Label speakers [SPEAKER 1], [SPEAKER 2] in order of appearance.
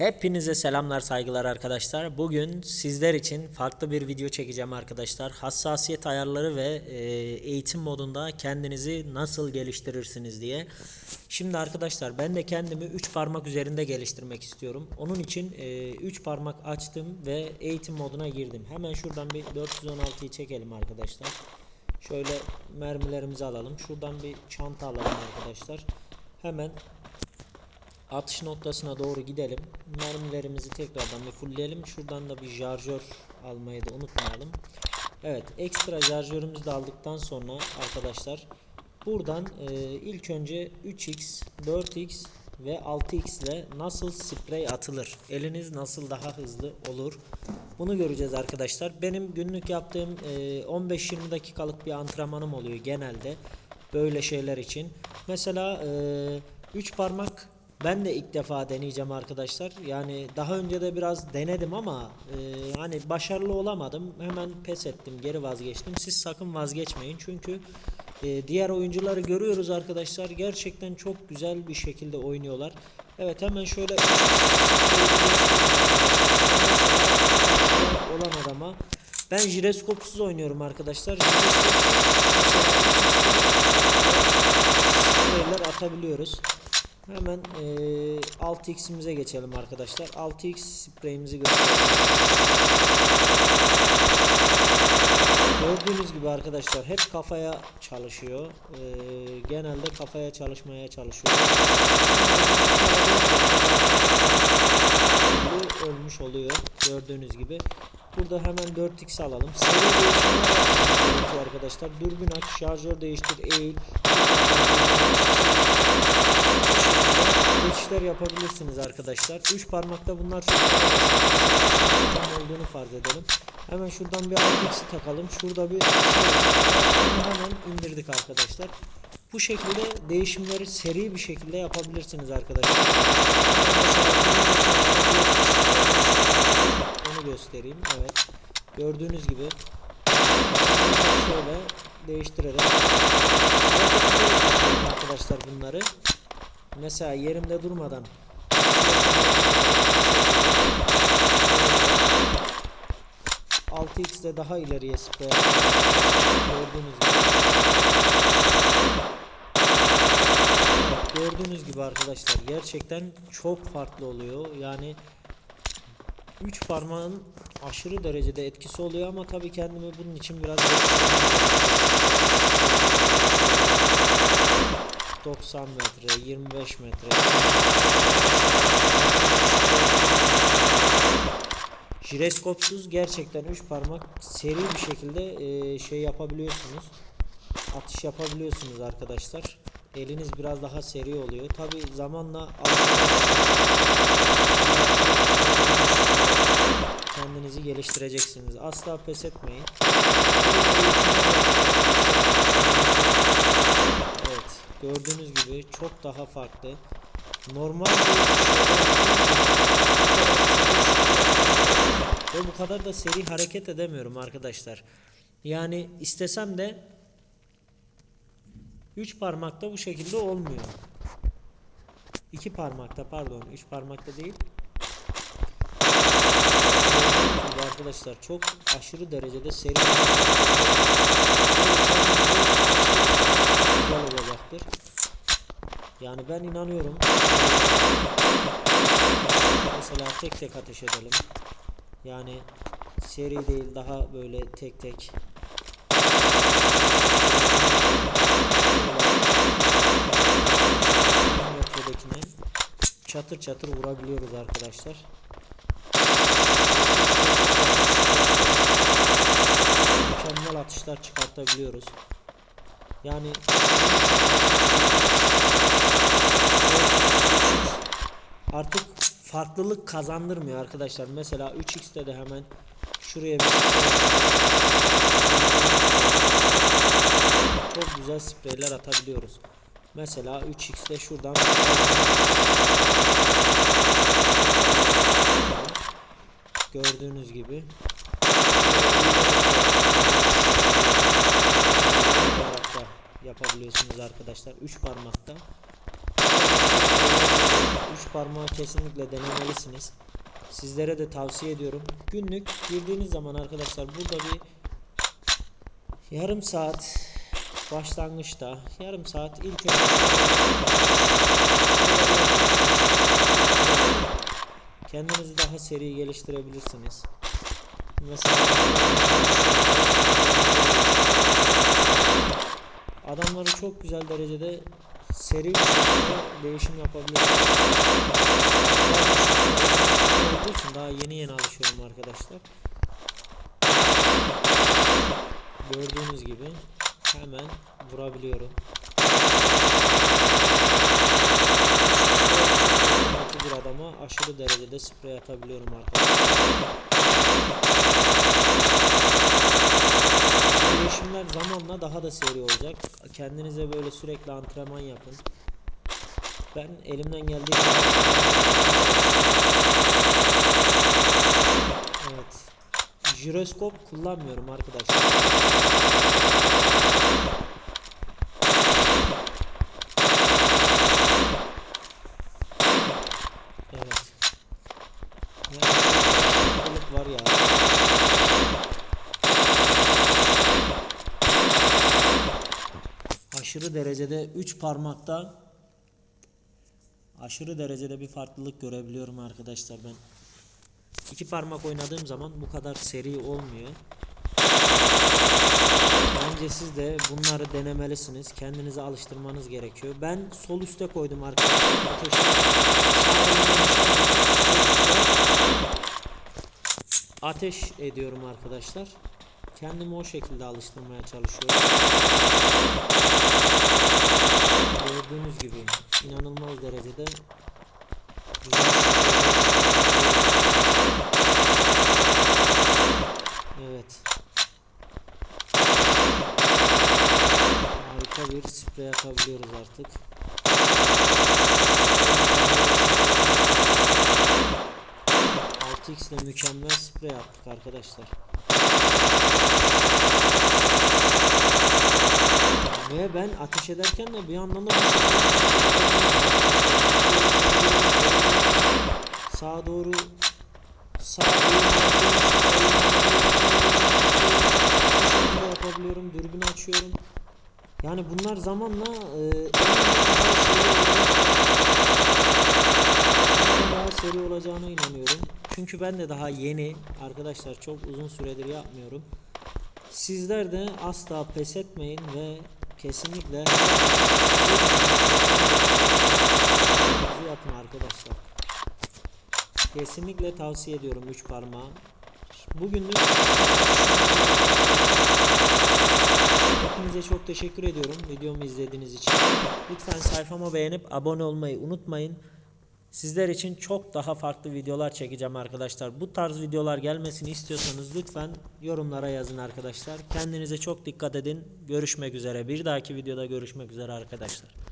[SPEAKER 1] Hepinize selamlar saygılar arkadaşlar. Bugün sizler için farklı bir video çekeceğim arkadaşlar. Hassasiyet ayarları ve e, eğitim modunda kendinizi nasıl geliştirirsiniz diye. Şimdi arkadaşlar ben de kendimi 3 parmak üzerinde geliştirmek istiyorum. Onun için 3 parmak açtım ve eğitim moduna girdim. Hemen şuradan bir 416'yı çekelim arkadaşlar. Şöyle mermilerimizi alalım. Şuradan bir çanta alalım arkadaşlar. Hemen atış noktasına doğru gidelim. Mermilerimizi tekrardan bir fullleyelim. Şuradan da bir şarjör almayı da unutmayalım. Evet ekstra şarjörümüzü de aldıktan sonra arkadaşlar buradan e, ilk önce 3x, 4x ve 6x ile nasıl sprey atılır? Eliniz nasıl daha hızlı olur? Bunu göreceğiz arkadaşlar. Benim günlük yaptığım e, 15-20 dakikalık bir antrenmanım oluyor genelde böyle şeyler için. Mesela 3 parmak ben de ilk defa deneyeceğim arkadaşlar. Yani daha önce de biraz denedim ama e, hani başarılı olamadım. Hemen pes ettim, geri vazgeçtim. Siz sakın vazgeçmeyin çünkü e, diğer oyuncuları görüyoruz arkadaşlar. Gerçekten çok güzel bir şekilde oynuyorlar. Evet hemen şöyle olan adama ben jiroskopsuz oynuyorum arkadaşlar. Jiroskopsuz atabiliyoruz. Hemen e, 6x'imize geçelim arkadaşlar. 6x spreyimizi gösterelim. Gördüğünüz gibi arkadaşlar hep kafaya çalışıyor. E, genelde kafaya çalışmaya çalışıyor. Ölmüş oluyor. Gördüğünüz gibi. Burada hemen 4x alalım. Arkadaşlar. Dürbün aç, şarjör değiştir, eğil geçişler yapabilirsiniz arkadaşlar. 3 parmakta bunlar çok olduğunu farz edelim. Hemen şuradan bir altx'i takalım. Şurada bir hemen indirdik arkadaşlar. Bu şekilde değişimleri seri bir şekilde yapabilirsiniz arkadaşlar. Onu göstereyim. Evet. Gördüğünüz gibi şöyle değiştirelim. Arkadaşlar bunları Mesela yerimde durmadan Altı x'de daha ileriye sprey gördüğünüz gibi evet, gördüğünüz gibi arkadaşlar gerçekten çok farklı oluyor yani 3 parmağın aşırı derecede etkisi oluyor ama tabii kendimi bunun için biraz 90 metre, 25 metre. Jireskopsuz gerçekten 3 parmak seri bir şekilde şey yapabiliyorsunuz. Atış yapabiliyorsunuz arkadaşlar. Eliniz biraz daha seri oluyor. Tabi zamanla kendinizi geliştireceksiniz. Asla pes etmeyin. Gördüğünüz gibi çok daha farklı. Normal ve bu kadar da seri hareket edemiyorum arkadaşlar. Yani istesem de 3 parmakta bu şekilde olmuyor. 2 parmakta pardon 3 parmakta değil. arkadaşlar çok aşırı derecede seri güzel olacaktır. Yani ben inanıyorum. Mesela tek tek ateş edelim. Yani seri değil daha böyle tek tek. Metredekine çatır çatır vurabiliyoruz arkadaşlar. Mükemmel atışlar çıkartabiliyoruz. Yani artık farklılık kazandırmıyor arkadaşlar. Mesela 3x'te de hemen şuraya bir çok güzel spreyler atabiliyoruz. Mesela 3x'te şuradan gördüğünüz gibi yapabiliyorsunuz arkadaşlar. 3 parmakta. 3 üç parmağı kesinlikle denemelisiniz. Sizlere de tavsiye ediyorum. Günlük girdiğiniz zaman arkadaşlar burada bir yarım saat başlangıçta yarım saat ilk önce kendinizi daha seri geliştirebilirsiniz. Mesela adamları çok güzel derecede seri değişim yapabilirsiniz. Olduğu için daha yeni yeni alışıyorum arkadaşlar. Gördüğünüz gibi hemen vurabiliyorum. Altı bir adama aşırı derecede sprey atabiliyorum arkadaşlar. Bu Değişimler zamanla daha da seri olacak. Kendinize böyle sürekli antrenman yapın. Ben elimden geldiği kadar Evet. Jiroskop kullanmıyorum arkadaşlar. Evet. Yani var ya. Aşırı derecede 3 parmakta aşırı derecede bir farklılık görebiliyorum arkadaşlar ben. İki parmak oynadığım zaman bu kadar seri olmuyor. Bence siz de bunları denemelisiniz. Kendinizi alıştırmanız gerekiyor. Ben sol üste koydum arkadaşlar. Üste ateş ediyorum arkadaşlar. Kendimi o şekilde alıştırmaya çalışıyorum. Gördüğünüz gibi inanılmaz derecede güzel Evet. Bir sprey atabiliyoruz artık. X ile mükemmel sprey yaptık arkadaşlar. Ve ben ateş ederken de bir yandan da sağa doğru sağ eğim alıyorum, sağ eğim alıyorum, bu şekilde yapabiliyorum, dürbün açıyorum. Yani bunlar zamanla e, daha seri olacağına inanıyorum. Çünkü ben de daha yeni arkadaşlar çok uzun süredir yapmıyorum. Sizler de asla pes etmeyin ve kesinlikle yapın arkadaşlar. Kesinlikle tavsiye ediyorum 3 parmağı. Bugünlük Hepinize çok teşekkür ediyorum videomu izlediğiniz için. Lütfen sayfama beğenip abone olmayı unutmayın. Sizler için çok daha farklı videolar çekeceğim arkadaşlar. Bu tarz videolar gelmesini istiyorsanız lütfen yorumlara yazın arkadaşlar. Kendinize çok dikkat edin. Görüşmek üzere. Bir dahaki videoda görüşmek üzere arkadaşlar.